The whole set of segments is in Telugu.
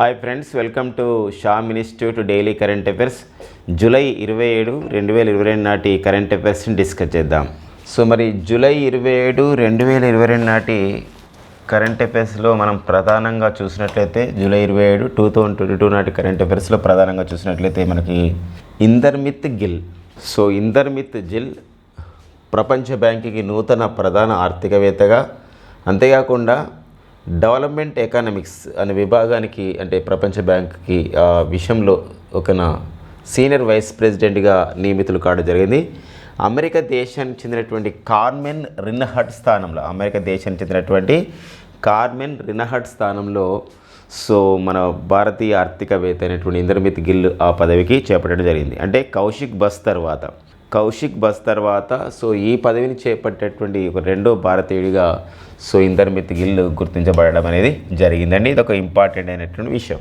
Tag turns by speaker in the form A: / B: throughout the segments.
A: Hi friends welcome to Sham institute daily current affairs. July ఇరవై ఏడు రెండు వేల ఇరవై రెండు నాటి కరెంట్ అఫైర్స్ని డిస్కస్ చేద్దాం. సో మరి జూలై ఇరవై ఏడు రెండు వేల ఇరవై రెండు నాటి కరెంట్ అఫైర్స్లో మనం ప్రధానంగా చూసినట్లయితే జూలై ఇరవై ఏడు టూ థౌజండ్ ట్వంటీ టూ నాటి కరెంట్ అఫైర్స్లో ప్రధానంగా చూసినట్లయితే మనకి ఇందర్మిత్ గిల్. సో ఇందర్మిత్ జిల్ ప్రపంచ బ్యాంకుకి నూతన ప్రధాన ఆర్థికవేత్తగా. అంతేకాకుండా డెవలప్మెంట్ ఎకనామిక్స్ అనే విభాగానికి అంటే ప్రపంచ బ్యాంక్కి ఆ విషయంలో ఒక సీనియర్ వైస్ ప్రెసిడెంట్గా నియమితులు కావడం జరిగింది. అమెరికా దేశానికి చెందినటువంటి కార్మెన్ రినహట్ స్థానంలో అమెరికా దేశానికి చెందినటువంటి కార్మెన్ రినహట్ స్థానంలో సో మన భారతీయ ఆర్థికవేత్త అయినటువంటి ఇంద్రమిత్ గిల్ ఆ పదవికి చేపట్టడం జరిగింది. అంటే కౌశిక్ బస్ తర్వాత. కౌశిక్ బస్ తర్వాత సో ఈ పదవిని చేపట్టేటువంటి ఒక రెండో భారతీయుడిగా సో ఇందర్మిత్ గిల్ గుర్తించబడడం అనేది జరిగిందండి. ఇది ఒక ఇంపార్టెంట్ అయినటువంటి విషయం.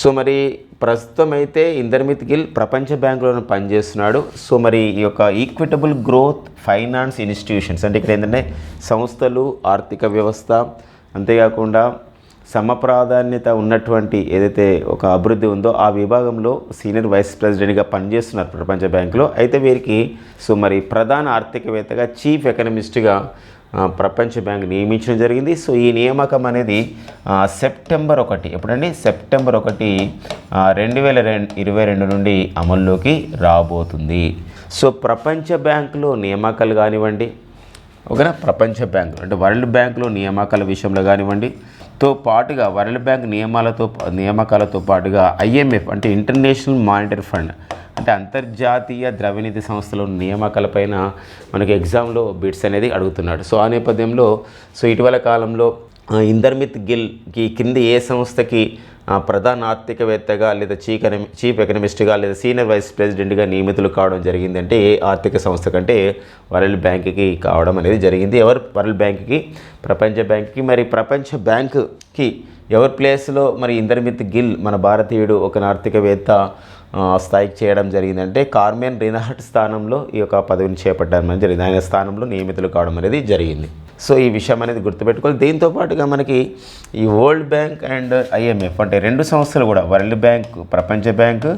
A: సో మరి ప్రస్తుతం అయితే ఇందర్మిత్ గిల్ ప్రపంచ బ్యాంకులో పనిచేస్తున్నాడు. సో మరి ఈ యొక్క ఈక్విటబుల్ గ్రోత్ ఫైనాన్స్ ఇన్స్టిట్యూషన్స్ అంటే ఇక్కడ ఏంటంటే సంస్థలు ఆర్థిక వ్యవస్థ అంతేకాకుండా సమప్రాధాన్యత ఉన్నటువంటి ఏదైతే ఒక అభివృద్ధి ఉందో ఆ విభాగంలో సీనియర్ వైస్ ప్రెసిడెంట్గా పనిచేస్తున్నారు ప్రపంచ బ్యాంకులో. అయితే వీరికి సో మరి ప్రధాన ఆర్థికవేత్తగా చీఫ్ ఎకనమిస్ట్గా ప్రపంచ బ్యాంక్ నియమించడం జరిగింది. సో ఈ నియామకం అనేది సెప్టెంబర్ ఒకటి ఎప్పుడండి? సెప్టెంబర్ ఒకటి రెండు వేల రెండు ఇరవై రెండు నుండి అమల్లోకి రాబోతుంది. సో ప్రపంచ బ్యాంకులో నియామకాలు కానివ్వండి ఓకేనా? ప్రపంచ బ్యాంకు అంటే వరల్డ్ బ్యాంకులో నియామకాల విషయంలో కానివ్వండి తో పాటుగా వరల్డ్ బ్యాంక్ నియమాలతో నియామకాలతో పాటుగా ఐఎంఎఫ్ అంటే ఇంటర్నేషనల్ మానిటరీ ఫండ్ అంటే అంతర్జాతీయ ద్రవ్యనిధి సంస్థల నియామకాలపైన మనకి ఎగ్జామ్లో బిట్స్ అనేది అడుగుతున్నాడు. సో ఆ నేపథ్యంలో సో ఇటీవల కాలంలో ఇందర్మిత్ గిల్కి కింద ఏ సంస్థకి ప్రధాన ఆర్థికవేత్తగా లేదా చీఫ్ ఎకనమి చీఫ్ ఎకనమిస్ట్గా లేదా సీనియర్ వైస్ ప్రెసిడెంట్గా నియమితులు కావడం జరిగిందంటే ఏ ఆర్థిక సంస్థ కంటే వరల్డ్ బ్యాంక్కి కావడం అనేది జరిగింది. ఎవరు వరల్డ్ బ్యాంక్కి ప్రపంచ బ్యాంక్కి మరి ప్రపంచ బ్యాంక్కి ఎవరి ప్లేస్లో మరి ఇందర్మిత్ గిల్ మన భారతీయుడు ఒక ఆర్థికవేత్త స్థాయికి చేయడం జరిగిందంటే కార్మెన్ రినహట్ స్థానంలో ఈ యొక్క పదవిని చేపట్టడం అనేది జరిగింది. ఆయన స్థానంలో నియమితులు కావడం అనేది జరిగింది. సో ఈ విషయం అనేది గుర్తుపెట్టుకోవాలి. దీంతో పాటుగా మనకి ఈ వరల్డ్ బ్యాంక్ అండ్ ఐఎంఎఫ్ అంటే రెండు సంస్థలు కూడా వరల్డ్ బ్యాంక్ ప్రపంచ బ్యాంక్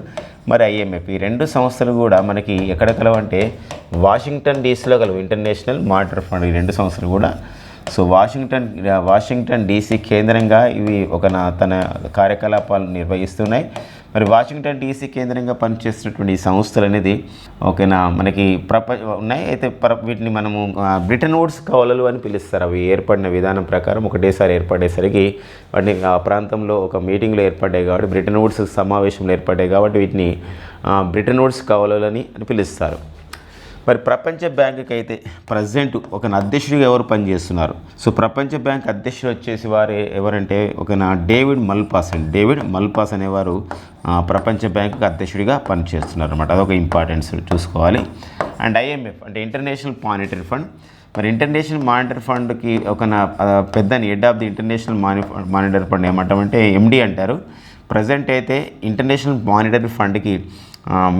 A: మరి ఐఎంఎఫ్ ఈ రెండు సంస్థలు కూడా మనకి ఎక్కడ కలవంటే వాషింగ్టన్ డీసీలో కలవు. ఇంటర్నేషనల్ మానిటరీ ఫండ్ ఈ రెండు సంస్థలు కూడా. సో వాషింగ్టన్ వాషింగ్టన్ డీసీ కేంద్రంగా ఇవి ఒక నా తన కార్యకలాపాలు నిర్వహిస్తున్నాయి. మరి వాషింగ్టన్ డీసీ కేంద్రంగా పనిచేస్తున్నటువంటి ఈ సంస్థలు అనేది ఓకేనా మనకి ప్రప ఉన్నాయి. అయితే ప్ర వీటిని మనము బ్రిటన్ ఓడ్స్ కవలలు అని పిలుస్తారు. అవి ఏర్పడిన విధానం ప్రకారం ఒకటేసారి ఏర్పడేసరికి వాటిని ఆ ప్రాంతంలో ఒక మీటింగ్లో ఏర్పడ్డాయి కాబట్టి బ్రిటన్ ఓడ్స్ సమావేశంలో ఏర్పడ్డాయి కాబట్టి వీటిని ఆ, బ్రిటన్ వుడ్స్ కవలలని అని పిలుస్తారు. మరి ప్రపంచ బ్యాంకుకి అయితే ప్రజెంట్ ఒక అధ్యక్షుడిగా ఎవరు పనిచేస్తున్నారు? సో ప్రపంచ బ్యాంక్ అధ్యక్షుడు వచ్చేసి వారు ఎవరంటే ఒక నా డేవిడ్ మల్పాస్ అండి. డేవిడ్ మల్పాస్ అనేవారు ప్రపంచ బ్యాంకుకి అధ్యక్షుడిగా పనిచేస్తున్నారు అనమాట అదొక ఇంపార్టెన్స్ చూసుకోవాలి. అండ్ ఐఎంఎఫ్ అంటే ఇంటర్నేషనల్ మానిటరీ ఫండ్. మరి ఇంటర్నేషనల్ మానిటరీ ఫండ్కి ఒక నా పెద్ద హెడ్ ఆఫ్ ది ఇంటర్నేషనల్ మాని మానిటరీ ఫండ్ ఏమంటామంటే ఎండి అంటారు. ప్రజెంట్ అయితే ఇంటర్నేషనల్ మానిటరీ ఫండ్కి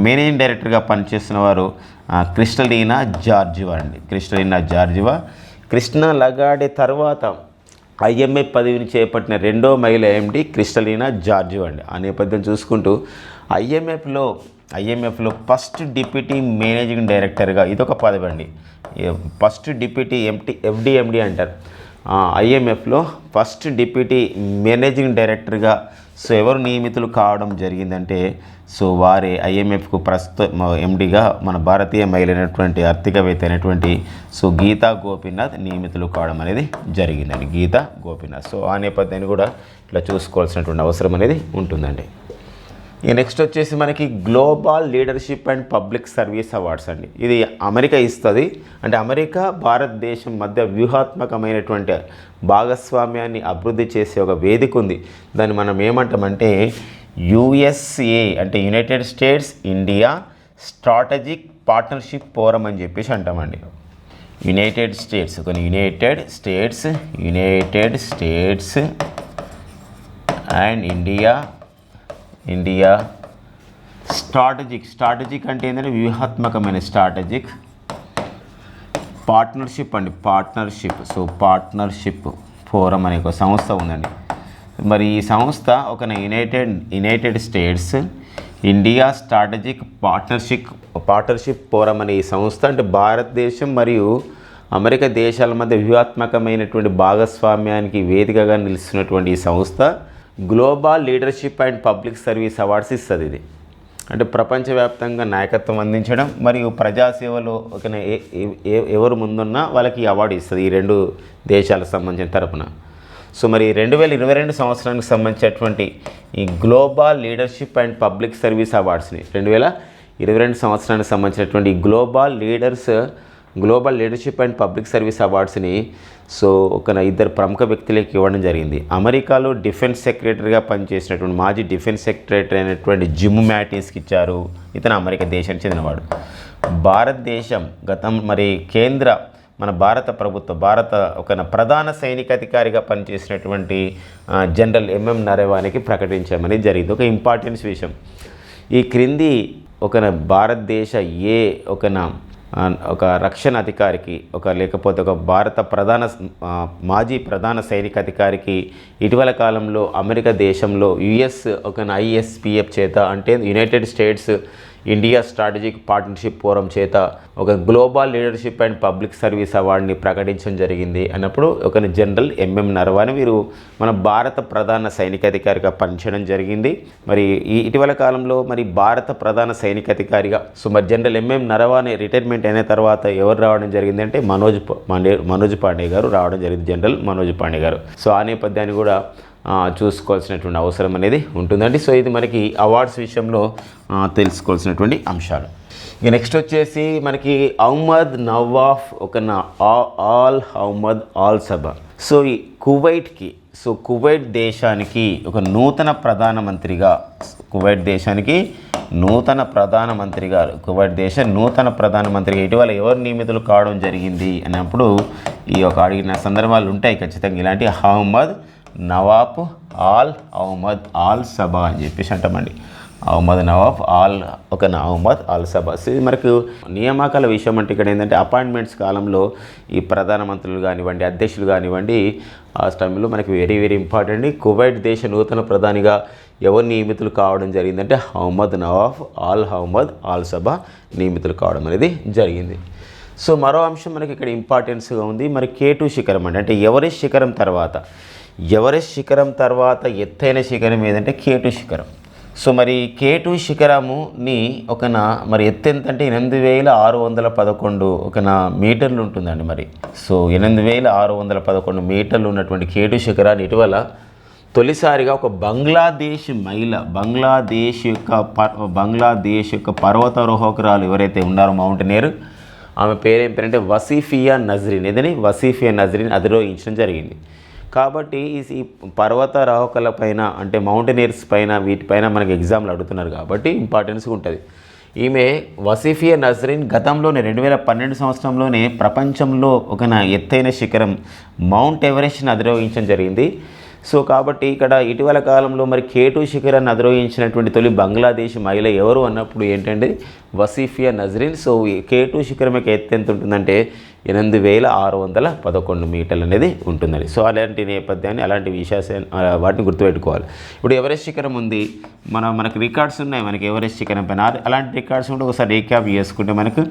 A: మేనేజింగ్ డైరెక్టర్గా పనిచేస్తున్న వారు క్రిస్టలీనా జార్జివా అండి. క్రిస్టలీనా జార్జివా. కృష్ణ లగాడే తర్వాత ఐఎంఏ పదవిని చేపట్టిన రెండో మహిళ ఏమిటి క్రిస్టలీనా జార్జివా అండి. ఆ నేపథ్యం చూసుకుంటూ ఐఎంఎఫ్లో ఐఎంఎఫ్లో ఫస్ట్ డిప్యూటీ మేనేజింగ్ డైరెక్టర్గా ఇదొక పదవి అండి. ఫస్ట్ డిప్యూటీ ఎంటీ ఎఫ్డిఎండి అంటారు. ఐఎంఎఫ్లో ఫస్ట్ డిప్యూటీ మేనేజింగ్ డైరెక్టర్గా సో ఎవరు నియమితులు కావడం జరిగిందంటే సో వారే ఐఎంఎఫ్కు ప్రస్తుత ఎండిగా మన భారతీయ మహిళ అయినటువంటి ఆర్థికవేత్త అయినటువంటి సో గీతా గోపీనాథ్ నియమితులు కావడం అనేది జరిగిందండి. గీతా గోపీనాథ్. సో ఆ నేపథ్యాన్ని కూడా ఇట్లా చూసుకోవాల్సినటువంటి అవసరం అనేది ఉంటుందండి. నెక్స్ట్ వచ్చేసి మనకి global leadership and public service awards అండి. ఇది అమెరికా ఇస్తుంది. అంటే అమెరికా భారతదేశం మధ్య వ్యూహాత్మకమైనటువంటి భాగస్వామ్యాన్ని అభివృద్ధి చేసే ఒక వేదిక ఉంది. దాన్ని మనం ఏమంటామంటే యుఎస్ఏ అంటే united states India strategic partnership forum అని చెప్పేసి అంటామండి. యునైటెడ్ స్టేట్స్ కొన్ని united states united states and India India. Strategic strategic అంటే ఏంటంటే వ్యూహాత్మకమైన స్ట్రాటజిక్ పార్ట్నర్షిప్ అండి. పార్ట్నర్షిప్ సో పార్ట్నర్షిప్ ఫోరం అనే ఒక సంస్థ ఉందండి. మరి ఈ సంస్థ ఒక united united states India strategic partnership partnership forum అనే ఈ సంస్థ అంటే భారతదేశం మరియు అమెరికా దేశాల మధ్య వ్యూహాత్మకమైనటువంటి భాగస్వామ్యానికి వేదికగా నిలుస్తున్నటువంటి ఈ సంస్థ. Global leadership and public service awards ఇస్తుంది ఇది. అంటే ప్రపంచవ్యాప్తంగా నాయకత్వం అందించడం మరియు ప్రజాసేవలో ఒక ఏ- ఎవరు ముందున్నా వాళ్ళకి అవార్డు ఇస్తుంది ఈ రెండు దేశాలకు సంబంధించిన తరపున. సో మరి రెండు వేల ఇరవై రెండు సంవత్సరానికి సంబంధించినటువంటి ఈ global leadership and public service అవార్డ్స్ని రెండు వేల ఇరవై రెండు సంవత్సరానికి సంబంధించినటువంటి global leaders global leadership and public service అవార్డ్స్ని so ఒక ఇద్దరు ప్రముఖ వ్యక్తులకు ఇవ్వడం జరిగింది. అమెరికాలో డిఫెన్స్ సెక్రటరీగా పనిచేసినటువంటి మాజీ డిఫెన్స్ సెక్రటరీ అయినటువంటి జిమ్ మ్యాటిన్స్కి ఇచ్చారు. ఇతను అమెరికా దేశానికి చెందినవాడు. భారతదేశం గతం మరి కేంద్ర మన భారత ప్రభుత్వ భారత ఒక ప్రధాన సైనికాధికారిగా పనిచేసినటువంటి జనరల్ ఎంఎం నరేవానికి ప్రకటించామని జరిగింది. ఒక ఇంపార్టెన్స్ విషయం. ఈ క్రింది ఒక భారతదేశ ఏ ఒక ఒక రక్షణ అధికారికి ఒక లేకపోతే ఒక భారత ప్రధాన మాజీ ప్రధాన సైనిక అధికారికి ఇటీవల కాలంలో అమెరికా దేశంలో యుఎస్ ఒక ఐఎస్పిఎఫ్ చేత అంటే united states India strategic partnership forum చేత ఒక global leadership and public service అవార్డుని ప్రకటించడం జరిగింది అన్నప్పుడు ఒక జనరల్ ఎంఎం నరవాని వీరు మన భారత ప్రధాన సైనికాధికారిగా పనిచేయడం జరిగింది. మరి ఈ ఇటీవల కాలంలో మరి భారత ప్రధాన సైనికాధికారిగా సో మరి జనరల్ ఎంఎం నరవాని రిటైర్మెంట్ అయిన తర్వాత ఎవరు రావడం జరిగింది అంటే మనోజ్ పాండే మనోజ్ పాండే గారు రావడం జరిగింది. జనరల్ మనోజ్ పాండే గారు. సో ఆ నేపథ్యాన్ని కూడా చూసుకోవాల్సినటువంటి అవసరం అనేది ఉంటుందండి. సో ఇది మనకి అవార్డ్స్ విషయంలో తెలుసుకోవాల్సినటువంటి అంశాలు. ఇక నెక్స్ట్ వచ్చేసి మనకి అహ్మద్ నవాఫ్ ఒక నా- al Ahmad al Sabah. So ఈ కువైట్కి సో కువైట్ దేశానికి ఒక నూతన ప్రధానమంత్రిగా కువైట్ దేశానికి నూతన ప్రధానమంత్రిగా కువైట్ దేశ నూతన ప్రధానమంత్రిగా ఇటీవల ఎవరు నియమితులు కావడం జరిగింది అన్నప్పుడు ఈ యొక్క అడిగిన సందర్భాలు ఉంటాయి ఖచ్చితంగా. ఇలాంటి Ahmad Nawab al Ahmad al Sabah అని చెప్పేసి అంటామండి. అహ్మద్ నవాబ్ ఆల్ ఒక అహ్మద్ ఆల్ సభా. ఇది మనకు నియామకాల విషయం అంటే ఇక్కడ ఏంటంటే అపాయింట్మెంట్స్ కాలంలో ఈ ప్రధానమంత్రులు కానివ్వండి అధ్యక్షులు కానివ్వండి ఆ టైంలో మనకి వెరీ వెరీ ఇంపార్టెంట్. కువైట్ దేశ నూతన ప్రధానిగా ఎవరు నియమితులు కావడం జరిగిందంటే Ahmad Nawab al Ahmad al Sabah నియమితులు కావడం అనేది జరిగింది. సో మరో అంశం మనకి ఇక్కడ ఇంపార్టెన్స్గా ఉంది. మరి కేటు శిఖరం అంటే అంటే ఎవరెస్ట్ శిఖరం తర్వాత? ఎవరెస్ట్ శిఖరం తర్వాత ఎత్తైన శిఖరం ఏదంటే కేటు శిఖరం. సో మరి కేటు శిఖరముని ఒక నా మరి ఎత్తు ఎంతంటే ఎనిమిది వేల ఆరు వందల పదకొండు ఒక నా మీటర్లు ఉంటుందండి మరి. సో ఎనిమిది వేల ఆరు వందల పదకొండు మీటర్లు ఉన్నటువంటి కేటు శిఖరాన్ని ఇటీవల తొలిసారిగా ఒక బంగ్లాదేశ్ మహిళ బంగ్లాదేశ్ యొక్క బంగ్లాదేశ్ యొక్క పర్వతారోహకురాలు ఎవరైతే ఉన్నారో మౌంటైనర్ ఆమె పేరేం పేరంటే వసీఫియా నజరీన్. ఏదని? వసీఫియా నజరీన్ అధిరోహించడం జరిగింది. కాబట్టి ఈ పర్వతారోహకుల పైన అంటే మౌంటైనర్స్ పైన వీటిపైన మనకి ఎగ్జామ్లు అడుగుతున్నారు కాబట్టి ఇంపార్టెన్స్ ఉంటుంది. ఈమె వసీఫియా నజరీన్ గతంలోనే రెండు వేల పన్నెండు సంవత్సరంలోనే ప్రపంచంలో ఒక ఎత్తైన శిఖరం మౌంట్ ఎవరెస్ట్ని అధిరోహించడం జరిగింది. సో కాబట్టి ఇక్కడ ఇటీవల కాలంలో మరి కేటు శిఖరాన్ని అధిరోహించినటువంటి తొలి బంగ్లాదేశ్ మహిళ ఎవరు అన్నప్పుడు ఏంటంటే వసీఫియా నజరీన్. సో కేటు శిఖరం యొక్క ఎత్తు ఎంత ఉంటుందంటే ఎనిమిది వేల ఆరు వందల పదకొండు మీటర్లు అనేది ఉంటుందండి. సో అలాంటి నేపథ్యాన్ని అలాంటి విషయాన్ని వాటిని గుర్తుపెట్టుకోవాలి. ఇప్పుడు ఎవరెస్ట్ శిఖరం ఉంది. మన మనకు రికార్డ్స్ ఉన్నాయి. మనకి ఎవరెస్ట్ శిఖరం పైన. అలాంటి రికార్డ్స్ ఉంటే ఒకసారి రీక్యాప్ చేసుకుంటే మనకు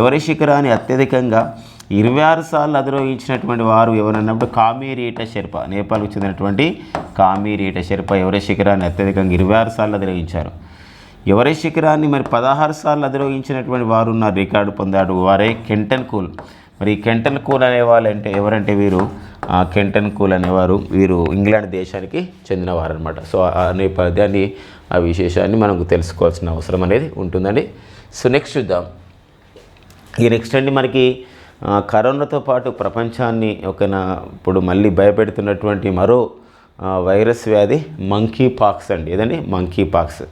A: ఎవరెస్ట్ శిఖరాన్ని అత్యధికంగా ఇరవై ఆరు సార్లు అధిరోహించినటువంటి వారు ఎవరన్నప్పుడు కామీరీట శర్ప నేపాల్కు చెందినటువంటి కామీరీట శర్ప ఎవరెస్ట్ శిఖరాన్ని అత్యధికంగా ఇరవై ఆరు సార్లు అధిరోహించారు. ఎవరెస్ట్ శిఖరాన్ని మరి పదహారు సార్లు అధిరోహించినటువంటి వారు ఉన్న రికార్డు పొందాడు వారే కెంటన్ కూల్. మరి ఈ కెంటన్ కూల్ అనేవాళ్ళు అంటే ఎవరంటే వీరు? ఆ కెంటన్ కూల్ అనేవారు వీరు ఇంగ్లాండ్ దేశానికి చెందినవారు అనమాట సో ఆ నేపథ్యాన్ని ఆ విశేషాన్ని మనకు తెలుసుకోవాల్సిన అవసరం అనేది ఉంటుందండి. సో నెక్స్ట్ చూద్దాం. ఈ నెక్స్ట్ అండి మనకి కరోనాతో పాటు ప్రపంచాన్ని ఒక ఇప్పుడు మళ్ళీ భయపెడుతున్నటువంటి మరో వైరస్ వ్యాధి మంకీ పాక్స్ అండి. ఏదండి? మంకీ పాక్స్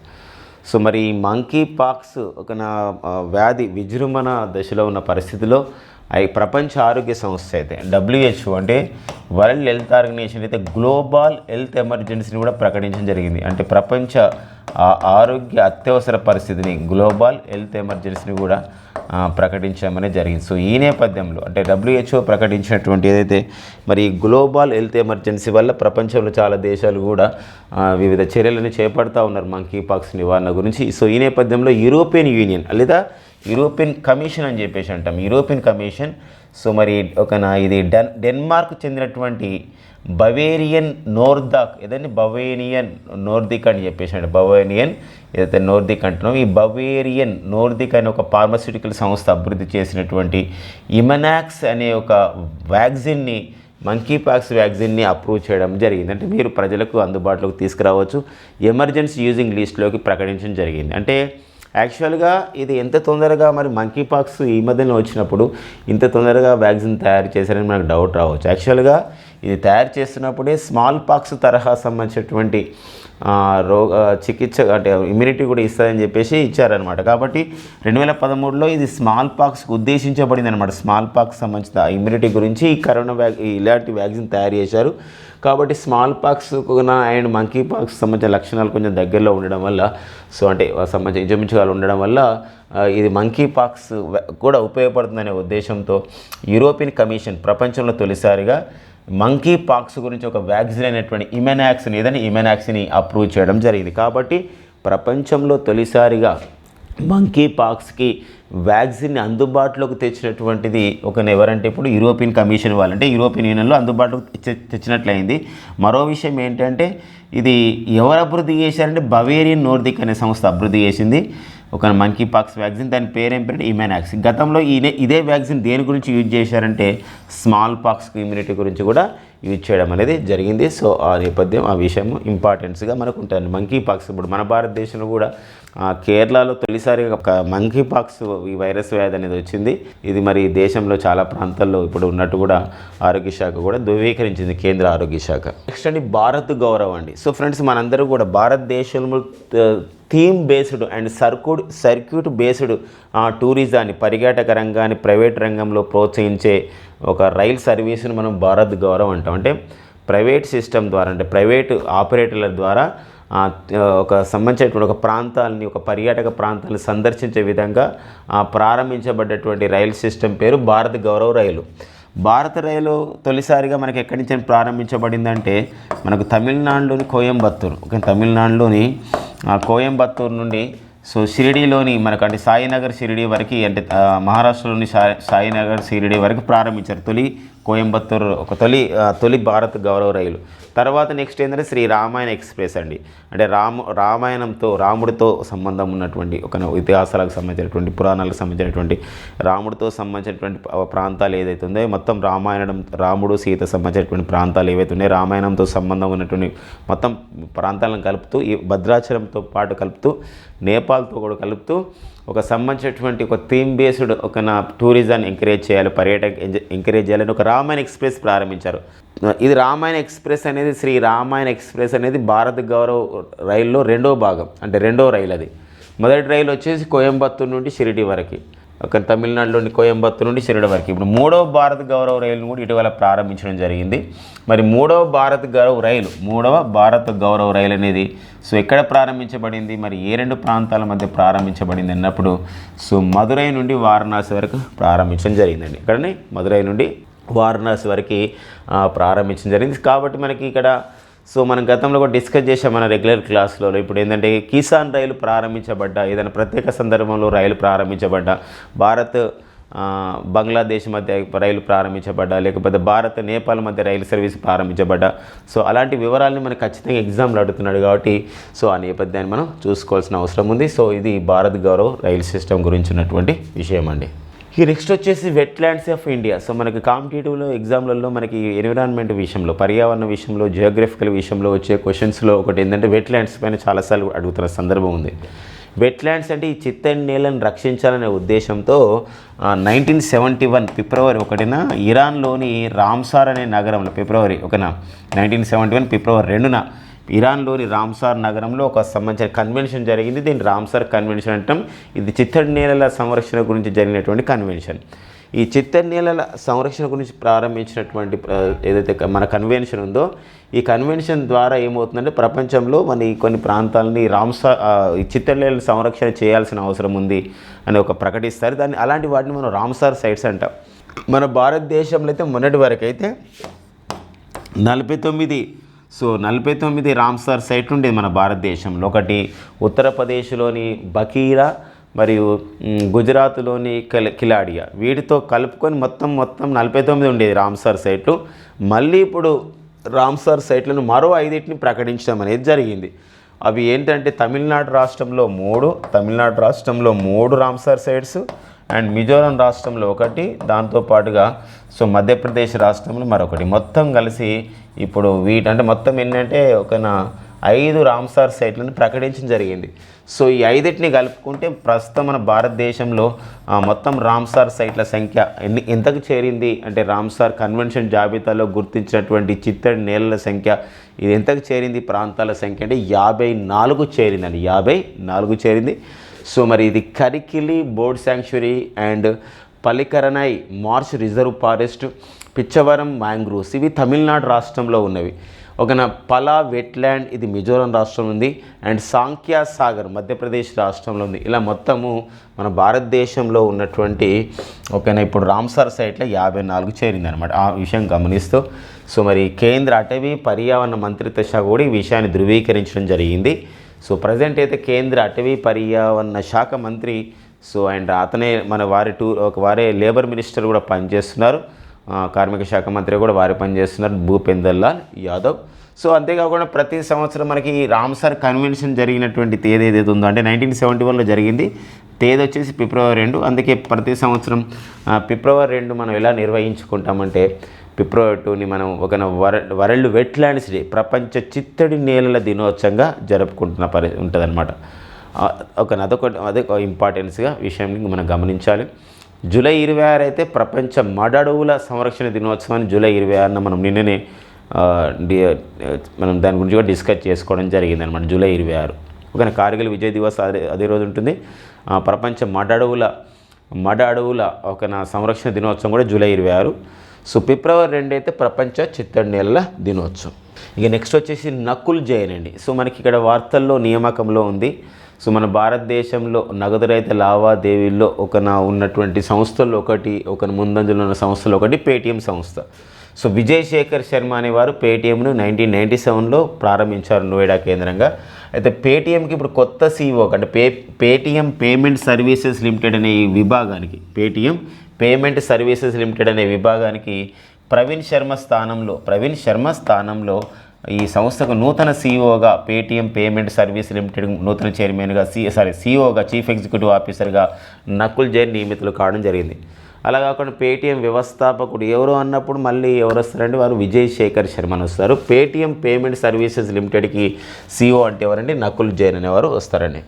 A: సో మరి ఈ మంకీ పాక్స్ ఒక నా వ్యాధి విజృంభణ దశలో ఉన్న పరిస్థితిలో అవి ప్రపంచ ఆరోగ్య సంస్థ అయితే డబ్ల్యూహెచ్ఓ అంటే వరల్డ్ హెల్త్ ఆర్గనైజేషన్ అయితే గ్లోబల్ హెల్త్ ఎమర్జెన్సీని కూడా ప్రకటించడం జరిగింది. అంటే ప్రపంచ ఆ- ఆరోగ్య అత్యవసర పరిస్థితిని గ్లోబల్ హెల్త్ ఎమర్జెన్సీని కూడా ఆ, జరిగింది. సో ఈ నేపథ్యంలో అంటే డబ్ల్యూహెచ్ఓ ప్రకటించినటువంటి ఏదైతే మరి గ్లోబల్ హెల్త్ ఎమర్జెన్సీ వల్ల ప్రపంచంలో చాలా దేశాలు కూడా వివిధ చర్యలను చేపడతా ఉన్నారు. మంకీ పాక్స్ నివారణ గురించి. సో ఈ నేపథ్యంలో యూరోపియన్ యూనియన్ లేదా యూరోపియన్ కమిషన్ అని చెప్పేసి అంటాం యూరోపియన్ కమిషన్ సో మరి ఒక నా ఇది డెన్ డెన్మార్క్ చెందినటువంటి బవేరియన్ నోర్దాక్ ఏదండి? బవేనియన్ నోర్దిక్ అని చెప్పేసి అంటే బవేనియన్ ఏదైతే నోర్దిక్ అంటున్నాం ఈ బవేరియన్ నోర్దిక్ అనే ఒక ఫార్మస్యూటికల్ సంస్థ అభివృద్ధి చేసినటువంటి ఇమనాక్స్ అనే ఒక వ్యాక్సిన్ని మంకీ పాక్స్ వ్యాక్సిన్ని అప్రూవ్ చేయడం జరిగింది. అంటే మీరు ప్రజలకు అందుబాటులోకి తీసుకురావచ్చు. ఎమర్జెన్సీ యూజింగ్ లిస్ట్లోకి ప్రకటించడం జరిగింది. అంటే యాక్చువల్గా ఇది ఎంత తొందరగా మరి మంకీ పాక్స్ ఈ మధ్యలో వచ్చినప్పుడు ఇంత తొందరగా వ్యాక్సిన్ తయారు చేశారని మనకు డౌట్ రావచ్చు. యాక్చువల్గా ఇది తయారు చేస్తున్నప్పుడే స్మాల్ పాక్స్ తరహా సంబంధించినటువంటి రోగ చికిత్స అంటే ఇమ్యూనిటీ కూడా ఇస్తుందని చెప్పేసి ఇచ్చారనమాట కాబట్టి రెండు వేల పదమూడులో ఇది స్మాల్ పాక్స్కి ఉద్దేశించబడింది అనమాట స్మాల్ పాక్స్ సంబంధించిన ఇమ్యూనిటీ గురించి ఈ కరోనా వ్యా ఇలాంటి వ్యాక్సిన్ తయారు చేశారు. కాబట్టి smallpox and monkeypox సంబంధించిన లక్షణాలు కొంచెం దగ్గరలో ఉండడం వల్ల సో అంటే సంబంధించి ఇంచుమించుగా ఉండడం వల్ల ఇది మంకీ పాక్స్ కూడా ఉపయోగపడుతుందనే ఉద్దేశంతో యూరోపియన్ కమిషన్ ప్రపంచంలో తొలిసారిగా మంకీ పాక్స్ గురించి ఒక వ్యాక్సిన్ అయినటువంటి ఇమెనాక్స్ని ఏదైనా ఇమెనాక్స్ని అప్రూవ్ చేయడం జరిగింది. కాబట్టి ప్రపంచంలో తొలిసారిగా మంకీ పాక్స్కి వ్యాక్సిన్ అందుబాటులోకి తెచ్చినటువంటిది ఒక ఎవరంటే ఇప్పుడు యూరోపియన్ కమిషన్ వాళ్ళంటే యూరోపియన్ యూనియన్లో అందుబాటులోకి తెచ్చినట్లయింది. మరో విషయం ఏంటంటే ఇది ఎవరు అభివృద్ధి చేశారంటే బవేరియన్ నోర్దిక్ అనే సంస్థ అభివృద్ధి చేసింది. ఒక మంకీ పాక్స్ వ్యాక్సిన్ దాని పేరేం పేరు ఇమానాక్స్ గతంలో ఈయన ఇదే వ్యాక్సిన్ దేని గురించి యూజ్ చేశారంటే స్మాల్ పాక్స్ ఇమ్యూనిటీ గురించి కూడా యూజ్ చేయడం అనేది జరిగింది. సో ఆ నేపథ్యం ఆ విషయం ఇంపార్టెన్స్గా మనకు ఉంటుంది మంకీ పాక్స్ ఇప్పుడు మన భారతదేశంలో కూడా కేరళలో తొలిసారిగా ఒక మంకీ పాక్స్ ఈ వైరస్ వ్యాధి అనేది వచ్చింది. ఇది మరి దేశంలో చాలా ప్రాంతాల్లో ఇప్పుడు ఉన్నట్టు కూడా ఆరోగ్య శాఖ కూడా ధృవీకరించింది కేంద్ర ఆరోగ్య శాఖ. నెక్స్ట్ అండి భారత్ గౌరవం అండి. సో ఫ్రెండ్స్ మనందరూ కూడా భారతదేశంలో theme based and circuit circuit based టూరిజాన్ని పర్యాటక రంగాన్ని ప్రైవేట్ రంగంలో ప్రోత్సహించే ఒక రైల్ సర్వీస్ని మనం భారత్ గౌరవం అంటాం. అంటే ప్రైవేట్ సిస్టమ్ ద్వారా అంటే ప్రైవేట్ ఆపరేటర్ల ద్వారా ఒక సంబంధించినటువంటి ఒక ప్రాంతాలని ఒక పర్యాటక ప్రాంతాలను సందర్శించే విధంగా ప్రారంభించబడ్డటువంటి రైలు సిస్టమ్ పేరు భారత్ గౌరవ రైలు. భారత రైలు తొలిసారిగా మనకి ఎక్కడి నుంచి ప్రారంభించబడిందంటే మనకు తమిళనాడులోని కోయంబత్తూరు. ఓకే తమిళనాడులోని కోయంబత్తూర్ కోయంబత్తూరు నుండి సో షిరిడీలోని మనకు అంటే సాయినగర్ షిరిడీ వరకు అంటే మహారాష్ట్రలోని సాయి సాయినగర్ షిరిడీ వరకు ప్రారంభించారు. తొలి కోయంబత్తూరు ఒక తొలి తొలి భారత్ గౌరవ రైలు. తర్వాత నెక్స్ట్ ఏంటంటే శ్రీ రామాయణ ఎక్స్ప్రెస్ అండి. అంటే రాము రామాయణంతో రాముడితో సంబంధం ఉన్నటువంటి ఒక ఇతిహాసాలకు సంబంధించినటువంటి పురాణాలకు సంబంధించినటువంటి రాముడితో సంబంధించినటువంటి ప్రాంతాలు ఏదైతే ఉందో మొత్తం రామాయణం రాముడు సీత సంబంధించినటువంటి ప్రాంతాలు ఏవైతే ఉన్నాయో రామాయణంతో సంబంధం ఉన్నటువంటి మొత్తం ప్రాంతాలను కలుపుతూ ఈ భద్రాచలంతో పాటు కలుపుతూ నేపాల్తో కూడా కలుపుతూ ఒక సంబంధించినటువంటి ఒక థీమ్ బేస్డ్ ఒక నా టూరిజాన్ని ఎంకరేజ్ చేయాలి పర్యాటక ఎంకరేజ్ చేయాలని ఒక రామాయణ ఎక్స్ప్రెస్ ప్రారంభించారు. ఇది రామాయణ ఎక్స్ప్రెస్ అనేది శ్రీ రామాయణ ఎక్స్ప్రెస్ అనేది భారత గౌరవ్ రైల్లో రెండో భాగం అంటే రెండో రైలు అది మొదటి రైలు వచ్చేసి కోయంబత్తూరు నుండి షిరిడి వరకు. అక్కడ తమిళనాడులోని కోయంబత్తూరు నుండి శిరడ వరకు. ఇప్పుడు మూడవ భారత్ గౌరవ రైలును కూడా ఇటీవల ప్రారంభించడం జరిగింది. మరి మూడవ భారత్ గౌరవ రైలు మూడవ భారత గౌరవ రైలు అనేది సో ఎక్కడ ప్రారంభించబడింది? మరి ఏ రెండు ప్రాంతాల మధ్య ప్రారంభించబడింది అన్నప్పుడు సో మదురై నుండి వారణాసి వరకు ప్రారంభించడం జరిగిందండి. ఇక్కడనే మదురై నుండి వారణాసి వరకు ప్రారంభించడం జరిగింది. కాబట్టి మనకి ఇక్కడ సో మనం గతంలో కూడా డిస్కస్ చేసాం మన రెగ్యులర్ క్లాస్లో. ఇప్పుడు ఏంటంటే కిసాన్ రైలు ప్రారంభించబడ్డ ఏదైనా ప్రత్యేక సందర్భంలో రైలు ప్రారంభించబడ్డ భారత్ బంగ్లాదేశ్ మధ్య రైలు ప్రారంభించబడ్డా లేకపోతే భారత్ నేపాల్ మధ్య రైలు సర్వీస్ ప్రారంభించబడ్డా. సో అలాంటి వివరాలని మనకు ఖచ్చితంగా ఎగ్జామ్లో అడుగుతున్నాడు కాబట్టి సో ఆ నేపథ్యాన్ని మనం చూసుకోవాల్సిన అవసరం ఉంది. సో ఇది భారత్ గౌరవ్ రైలు సిస్టమ్ గురించి ఉన్నటువంటి విషయం అండి. ఈ నెక్స్ట్ వచ్చేసి వెట్లాండ్స్ ఆఫ్ ఇండియా సో మనకి కాంపిటేటివ్లో ఎగ్జామ్లలో మనకి ఎన్విరాన్మెంట్ విషయంలో పర్యావరణ విషయంలో జియోగ్రఫికల్ విషయంలో వచ్చే క్వశ్చన్స్లో ఒకటి ఏంటంటే వెట్లాండ్స్ పైన చాలాసార్లు అడుగుతున్న సందర్భం ఉంది. వెట్లాండ్స్ అంటే ఈ చిత్తడి నేలను రక్షించాలనే ఉద్దేశంతో నైన్టీన్ సెవెంటీ వన్ ఫిబ్రవరి ఒకటిన ఇరాన్లోని రామ్సార్ అనే నగరంలో ఫిబ్రవరి ఒకన నైన్టీన్ సెవెంటీ వన్ ఫిబ్రవరి రెండున ఇరాన్లోని రామ్సార్ నగరంలో ఒక సంబంధించిన కన్వెన్షన్ జరిగింది. దీన్ని రామ్సార్ కన్వెన్షన్ అంటాం. ఇది చిత్తడి నేలల సంరక్షణ గురించి జరిగినటువంటి కన్వెన్షన్. ఈ చిత్తడి నేలల సంరక్షణ గురించి ప్రారంభించినటువంటి ఏదైతే మన కన్వెన్షన్ ఉందో ఈ కన్వెన్షన్ ద్వారా ఏమవుతుందంటే ప్రపంచంలో మన కొన్ని ప్రాంతాలని రామ్సార్ ఈ చిత్తడి నేలల సంరక్షణ చేయాల్సిన అవసరం ఉంది అని ఒక ప్రకటిస్తారు. దాన్ని అలాంటి వాటిని మనం రామ్సార్ సైట్స్ అంటాం. మన భారతదేశంలో అయితే మొన్నటి వరకు అయితే నలభై తొమ్మిది సో నలభై తొమ్మిది రామ్సార్ సైట్లు ఉండేది మన భారతదేశంలో. ఒకటి ఉత్తరప్రదేశ్లోని బకీరా మరియు గుజరాత్లోని కిల కిలాడియా. వీటితో కలుపుకొని మొత్తం మొత్తం నలభై తొమ్మిది ఉండేది రామ్సార్ సైట్లు. మళ్ళీ ఇప్పుడు రామ్సార్ సైట్లను మరో ఐదింటిని ప్రకటించడం అనేది జరిగింది. అవి ఏంటంటే తమిళనాడు రాష్ట్రంలో మూడు తమిళనాడు రాష్ట్రంలో మూడు రామ్సార్ సైట్స్ అండ్ మిజోరం రాష్ట్రంలో ఒకటి దాంతోపాటుగా సో మధ్యప్రదేశ్ రాష్ట్రంలో మరొకటి. మొత్తం కలిసి ఇప్పుడు వీటంటే మొత్తం ఏంటంటే ఒక ఐదు రామ్సార్ సైట్లను ప్రకటించడం జరిగింది. సో ఈ ఐదిటిని కలుపుకుంటే ప్రస్తుతం మన భారతదేశంలో మొత్తం రామ్సార్ సైట్ల సంఖ్య ఎన్ని ఎంతకు చేరింది? అంటే రామ్సార్ కన్వెన్షన్ జాబితాలో గుర్తించినటువంటి చిత్తడి నేలల సంఖ్య ఇది ఎంతకు చేరింది? ప్రాంతాల సంఖ్య అంటే యాభై నాలుగు చేరిందండి. యాభై నాలుగు చేరింది. సో మరి ఇది Karikili bird sanctuary and Pallikaranai marsh reserve forest Pichavaram mangroves ఇవి తమిళనాడు రాష్ట్రంలో ఉన్నవి. ఒక పలా వెట్లాండ్ ఇది మిజోరం రాష్ట్రం ఉంది. అండ్ సాంఖ్యా సాగర్ మధ్యప్రదేశ్ రాష్ట్రంలో ఉంది. ఇలా మొత్తము మన భారతదేశంలో ఉన్నటువంటి ఒకనా ఇప్పుడు రామ్సార్ సైట్లో యాభై నాలుగు చేరింది అనమాట ఆ విషయం గమనిస్తూ సో మరి కేంద్ర అటవీ పర్యావరణ మంత్రిత్వ శాఖ కూడా ఈ విషయాన్ని ధృవీకరించడం జరిగింది. సో ప్రజెంట్ అయితే కేంద్ర అటవీ పర్యావరణ శాఖ మంత్రి సో అండ్ అతనే మన వారి టూ ఒక వారే లేబర్ మినిస్టర్ కూడా పనిచేస్తున్నారు. కార్మిక శాఖ మంత్రి కూడా వారే పనిచేస్తున్నారు భూపేందర్ లాల్ యాదవ్. సో అంతేకాకుండా ప్రతి సంవత్సరం మనకి ఈ రామ్సార్ కన్వెన్షన్ జరిగినటువంటి తేదీ ఏదైతే ఉందో అంటే నైన్టీన్ సెవెంటీ వన్లో జరిగింది. తేదీ వచ్చేసి ఫిబ్రవరి రెండు. అందుకే ప్రతి సంవత్సరం ఫిబ్రవరి రెండు మనం ఎలా నిర్వహించుకుంటామంటే ఫిబ్రవరి టూని మనం ఒక వర వరల్డ్ వెట్లాండ్స్ డే ప్రపంచ చిత్తడి నేలల దినోత్సవంగా జరుపుకుంటున్న పరి ఉంటుందన్నమాట. ఆ, ఒక అదొక అదొక ఇంపార్టెన్స్గా విషయాన్ని మనం గమనించాలి. జూలై ఇరవై ఆరు అయితే ప్రపంచ మడడవుల సంరక్షణ దినోత్సవాన్ని జూలై ఇరవై ఆరున మనం నిన్ననే మనం దాని గురించి కూడా డిస్కస్ చేసుకోవడం జరిగింది అనమాట జూలై ఇరవై ఆరు. ఒక కార్గిల్ విజయ్ దివస్ అదే అదే రోజు ఉంటుంది. ప్రపంచ మడడవుల మడ అడవుల ఒక నా సంరక్షణ దినోత్సవం కూడా జూలై ఇరవై ఆరు. సో ఫిబ్రవరి రెండు అయితే ప్రపంచ చిత్తడి నేలల దినోత్సవం. ఇక నెక్స్ట్ వచ్చేసి నకుల్ జైన్ అండి సో మనకి ఇక్కడ వార్తల్లో నియామకంలో ఉంది. సో మన భారతదేశంలో నగదు రహిత లావాదేవీల్లో ఒక నా ఉన్నటువంటి సంస్థల్లో ఒకటి ఒక ముందంజలో ఉన్న సంస్థలో ఒకటి పేటిఎం సంస్థ. సో విజయ్ శేఖర్ శర్మ అనేవారు పేటీఎంను నైన్టీన్ నైంటీ సెవెన్లో ప్రారంభించారు నోయిడా కేంద్రంగా. అయితే పేటీఎంకి ఇప్పుడు కొత్త సీఈఓ అంటే pay Paytm payment services limited అనే ఈ విభాగానికి పేటీఎం పేమెంట్ సర్వీసెస్ లిమిటెడ్ అనే విభాగానికి ప్రవీణ్ శర్మ స్థానంలో ప్రవీణ్ శర్మ స్థానంలో ఈ సంస్థకు నూతన సీఈఓగా పేటీఎం పేమెంట్ సర్వీస్ లిమిటెడ్ నూతన చైర్మన్గా సి సారీ సీఈఓగా చీఫ్ ఎగ్జిక్యూటివ్ ఆఫీసర్గా నకుల్ జైన్ నియమితులు కావడం జరిగింది. అలా కాకుండా పేటీఎం వ్యవస్థాపకుడు ఎవరు అన్నప్పుడు మళ్ళీ ఎవరు వస్తారంటే వారు విజయ్ శేఖర్ శర్మ అని వస్తారు పేటీఎం పేమెంట్ సర్వీసెస్ లిమిటెడ్కి సీఈఓ అంటే ఎవరండి? నకుల్ జైన్ అనేవారు వస్తారండి.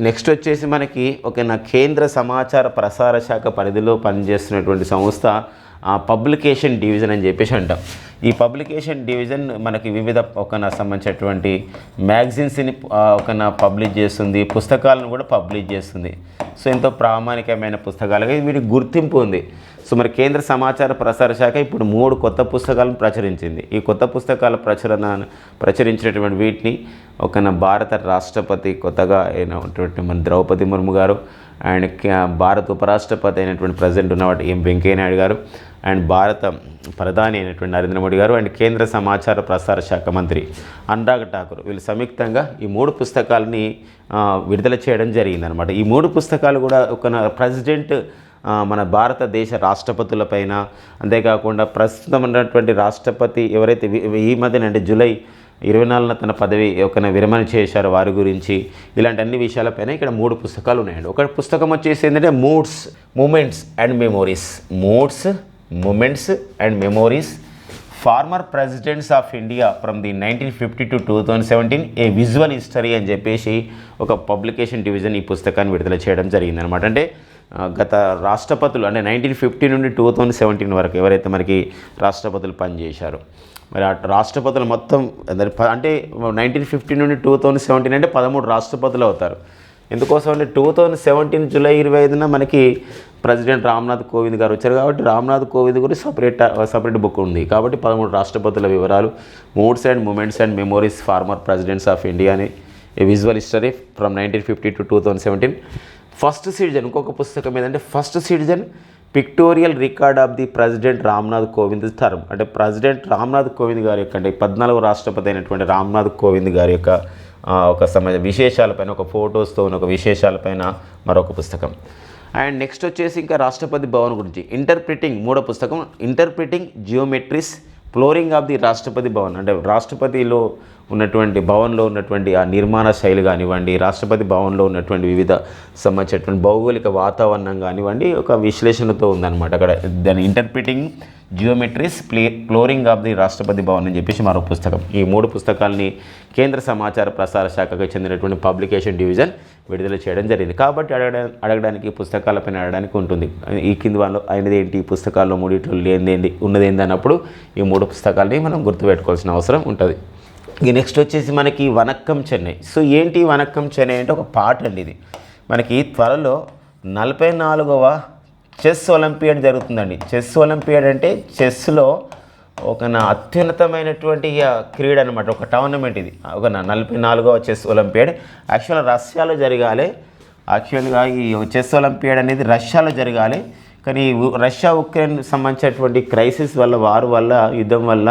A: నెక్స్ట్ వచ్చేసి మనకి ఒక నా కేంద్ర సమాచార ప్రసార శాఖ పరిధిలో పనిచేస్తున్నటువంటి సంస్థ ఆ, పబ్లికేషన్ డివిజన్ అని చెప్పేసి అంటాం. ఈ పబ్లికేషన్ డివిజన్ మనకి వివిధ ఒక నా సంబంధించినటువంటి మ్యాగజైన్స్ని ఒక నా పబ్లిష్ చేస్తుంది పుస్తకాలను కూడా పబ్లిష్ చేస్తుంది. సో ఎంతో ప్రామాణికమైన పుస్తకాలుగా ఇది వీటికి గుర్తింపు ఉంది. సో మరి కేంద్ర సమాచార ప్రసార శాఖ ఇప్పుడు మూడు కొత్త పుస్తకాలను ప్రచురించింది. ఈ కొత్త పుస్తకాల ప్రచురణ ప్రచురించినటువంటి వీటిని ఒక భారత రాష్ట్రపతి కొత్తగా అయినటువంటి మన ద్రౌపది ముర్ము గారు అండ్ భారత ఉపరాష్ట్రపతి అయినటువంటి ప్రజెంట్ ఉన్నవాటి ఎం వెంకయ్యనాయుడు గారు అండ్ భారత ప్రధాని అయినటువంటి నరేంద్ర మోడీ గారు అండ్ కేంద్ర సమాచార ప్రసార శాఖ మంత్రి అనురాగ్ ఠాకూర్. వీళ్ళు సంయుక్తంగా ఈ మూడు పుస్తకాలని విడుదల చేయడం జరిగిందనమాట ఈ మూడు పుస్తకాలు కూడా ఒక ప్రెసిడెంట్ మన భారతదేశ రాష్ట్రపతులపైన అంతేకాకుండా ప్రస్తుతం ఉన్నటువంటి రాష్ట్రపతి ఎవరైతే ఈ మధ్యన అంటే జూలై ఇరవై నాలుగున తన పదవి ఒకన విరమణ చేశారో వారి గురించి. ఇలాంటి అన్ని విషయాలపైన ఇక్కడ మూడు పుస్తకాలు ఉన్నాయండి. ఒక పుస్తకం వచ్చేసి ఏంటంటే moods moments and memories. Moods moments and memories. Former presidents of India from the nineteen fifty to two thousand seventeen a visual history అని చెప్పేసి ఒక పబ్లికేషన్ డివిజన్ ఈ పుస్తకాన్ని విడుదల చేయడం జరిగిందనమాట అంటే గత రాష్ట్రపతులు అంటే నైన్టీన్ ఫిఫ్టీ నుండి టూ థౌజండ్ సెవెంటీన్ వరకు ఎవరైతే మనకి రాష్ట్రపతులు పనిచేశారో మరి ఆ రాష్ట్రపతులు మొత్తం అంటే నైన్టీన్ ఫిఫ్టీ నుండి టూ థౌజండ్ సెవెంటీన్ అంటే పదమూడు రాష్ట్రపతులు అవుతారు. ఎందుకోసం అంటే టూ థౌజండ్ సెవెంటీన్ జూలై ఇరవై ఐదున మనకి ప్రెసిడెంట్ రామ్నాథ్ కోవింద్ గారు వచ్చారు కాబట్టి రామ్నాథ్ కోవింద్ గురించి సపరేట్ సపరేట్ బుక్ ఉంది. కాబట్టి పదమూడు రాష్ట్రపతుల వివరాలు moods and moments and memories former presidents of India అని visual history from nineteen fifty to two thousand seventeen first citizen ఇంకొక పుస్తకం ఏంటంటే first citizen pictorial record of the president Ramnath Kovind term అంటే ప్రెసిడెంట్ రామ్నాథ్ కోవింద్ గారి యొక్క అంటే పద్నాలుగు రాష్ట్రపతి అయినటువంటి రామ్నాథ్ కోవింద్ గారి యొక్క ఒక సమయ విశేషాలపైన ఒక ఫొటోస్తో ఉన్న ఒక విశేషాలపైన మరొక పుస్తకం. అండ్ నెక్స్ట్ వచ్చేసి ఇంకా రాష్ట్రపతి భవన్ గురించి. ఇంటర్ప్రిటింగ్ మూడో పుస్తకం. Interpreting geometries flooring of the Rashtrapati Bhavan. అంటే రాష్ట్రపతిలో ఉన్నటువంటి భవన్లో ఉన్నటువంటి ఆ నిర్మాణ శైలి కానివ్వండి రాష్ట్రపతి భవన్లో ఉన్నటువంటి వివిధ సంబంధించినటువంటి భౌగోళిక వాతావరణం కానివ్వండి ఒక విశ్లేషణతో ఉందన్నమాట. అక్కడ దాని interpreting geometries play flooring of the Rashtrapati Bhavan అని చెప్పేసి మరో పుస్తకం. ఈ మూడు పుస్తకాలని కేంద్ర సమాచార ప్రసార శాఖకు చెందినటువంటి పబ్లికేషన్ డివిజన్ విడుదల చేయడం జరిగింది. కాబట్టి అడగడా అడగడానికి పుస్తకాలపైన అడగడానికి ఉంటుంది. ఈ కింది వాళ్ళు అయినది ఏంటి? ఈ పుస్తకాల్లో మూడిట్లో లేనిదేంటి ఉన్నదేంటి అన్నప్పుడు ఈ మూడు పుస్తకాలని మనం గుర్తుపెట్టుకోవాల్సిన అవసరం ఉంటుంది. ఇక నెక్స్ట్ వచ్చేసి మనకి వనక్కం చెన్నై. సో ఏంటి వనక్కం చెన్నై అంటే ఒక పాట అండి ఇది. మనకి త్వరలో నలభై నాలుగవ చెస్ ఒలింపియాడ్ జరుగుతుందండి. చెస్ ఒలింపియాడ్ అంటే చెస్లో ఒక నా అత్యున్నతమైనటువంటి క్రీడ అనమాట ఒక టోర్నమెంట్ ఇది. ఒక నా నలభై నాలుగవ చెస్ ఒలింపియాడ్. యాక్చువల్గా రష్యాలో జరగాలి. యాక్చువల్గా ఈ చెస్ ఒలింపియాడ్ అనేది రష్యాలో జరగాలి. కానీ ఉ- రష్యా ఉక్రెయిన్ సంబంధించినటువంటి క్రైసిస్ వల్ల వారు వల్ల యుద్ధం వల్ల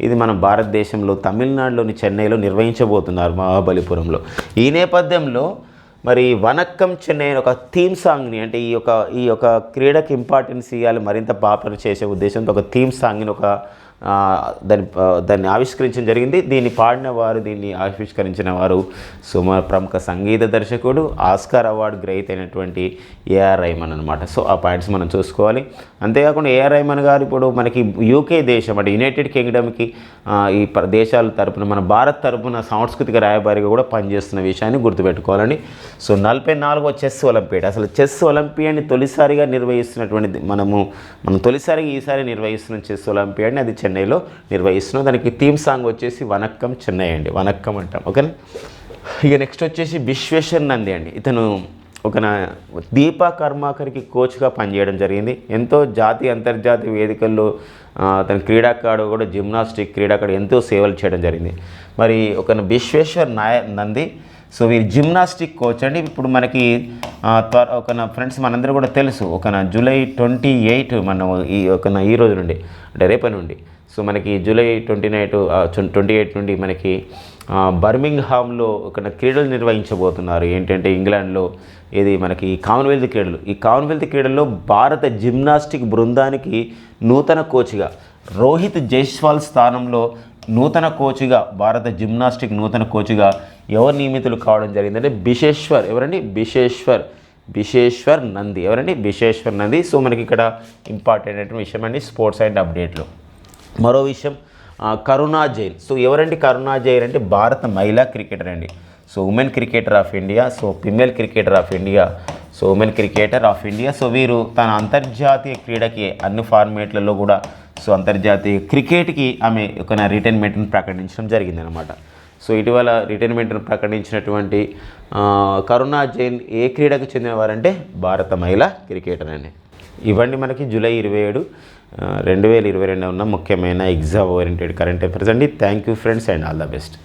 A: ఇది మన భారతదేశంలో తమిళనాడులోని చెన్నైలో నిర్వహించబోతున్నారు మహాబలిపురంలో. ఈ నేపథ్యంలో మరి వనక్కం చెన్నై ఒక థీమ్ సాంగ్ని అంటే ఈ యొక్క ఈ యొక్క క్రీడకి ఇంపార్టెన్స్ ఇవ్వాలి మరింత పాపులర్ చేసే ఉద్దేశంతో ఒక థీమ్ సాంగ్ని ఒక దాన్ని దాన్ని ఆవిష్కరించడం జరిగింది. దీన్ని పాడిన వారు దీన్ని ఆవిష్కరించిన వారు సుమ ప్రముఖ సంగీత దర్శకుడు ఆస్కార్ అవార్డు గ్రహీత అయినటువంటి ఏఆర్ రైమన్ అనమాట సో ఆ పాయింట్స్ మనం చూసుకోవాలి. అంతేకాకుండా ఏఆర్ రైమన్ గారు ఇప్పుడు మనకి యూకే దేశం అంటే యునైటెడ్ కింగ్డమ్కి ఈ దేశాల తరపున మన భారత్ తరపున సాంస్కృతిక రాయబారిగా కూడా పనిచేస్తున్న విషయాన్ని గుర్తుపెట్టుకోవాలండి. సో నలభై నాలుగో చెస్ ఒలింపియాడ్. అసలు చెస్ ఒలింపియాడ్ని తొలిసారిగా నిర్వహిస్తున్నటువంటి మనము మనం తొలిసారిగా ఈసారి నిర్వహిస్తున్న చెస్ ఒలింపియాడ్ని అది చెన్నైలో నిర్వహిస్తున్నాం. దానికి థీమ్ సాంగ్ వచ్చేసి వనక్కం చెన్నై అండి. వనక్కం అంటాం. ఓకేనా? ఇక నెక్స్ట్ వచ్చేసి విశ్వేశ్వర్ నంది అండి. ఇతను ఒక నా దీపా కర్మాకర్కి కోచ్గా పనిచేయడం జరిగింది. ఎంతో జాతీయ అంతర్జాతీయ వేదికల్లో తన క్రీడాకారుడు కూడా జిమ్నాస్టిక్ క్రీడాకారుడు ఎంతో సేవలు చేయడం జరిగింది. మరి ఒక విశ్వేశ్వర్ నాయ నంది. సో వీరు జిమ్నాస్టిక్ కోచ్ అండి. ఇప్పుడు మనకి త్వర ఒక నా ఫ్రెండ్స్ మనందరూ కూడా తెలుసు. ఒక నా జూలై ట్వంటీ ఎయిట్ మన ఈ ఒక నా ఈ రోజు నుండి అంటే రేపటి నుండి. మనకి July twenty nine twenty eight నుండి మనకి బర్మింగ్హామ్లో ఒక క్రీడలు నిర్వహించబోతున్నారు. ఏంటంటే ఇంగ్లాండ్లో ఇది మనకి కామన్వెల్త్ క్రీడలు. ఈ కామన్వెల్త్ క్రీడల్లో భారత జిమ్నాస్టిక్ బృందానికి నూతన కోచ్గా రోహిత్ జైస్వాల్ స్థానంలో నూతన కోచ్గా భారత జిమ్నాస్టిక్ నూతన కోచ్గా ఎవరు నియమితులు కావడం జరిగిందంటే బిషేశ్వర్ ఎవరండి? బిషేశ్వర్ బిషేశ్వర్ నంది. ఎవరండి? బిషేశ్వర్ నంది. సో మనకి ఇక్కడ ఇంపార్టెంట్ అయిన విషయం అండి స్పోర్ట్స్ అండ్ అప్డేట్లో. మరో విషయం కరుణా జైన్ సో ఎవరండి కరుణా జైన్ అంటే? భారత మహిళా క్రికెటర్ అండి. So women cricketer of India so female cricketer of India so women cricketer of India. So వీరు తన అంతర్జాతీయ క్రీడకి అన్ని ఫార్మేట్లలో కూడా సో అంతర్జాతీయ క్రికెట్కి ఆమె ఒక రిటైర్మెంట్ను ప్రకటించడం జరిగిందనమాట సో ఇటీవల రిటైర్మెంట్ను ప్రకటించినటువంటి కరుణా జైన్ ఏ క్రీడకు చెందినవారంటే? భారత మహిళా క్రికెటర్ అండి. ఇవ్వండి మనకి జూలై ఇరవై ఏడు. రెండు వేల ఇరవై రెండు ఉన్న ముఖ్యమైన ఎగ్జామ్ ఓరియంటెడ్ కరెంట్ అఫైర్స్ అండి. Thank you friends and all the best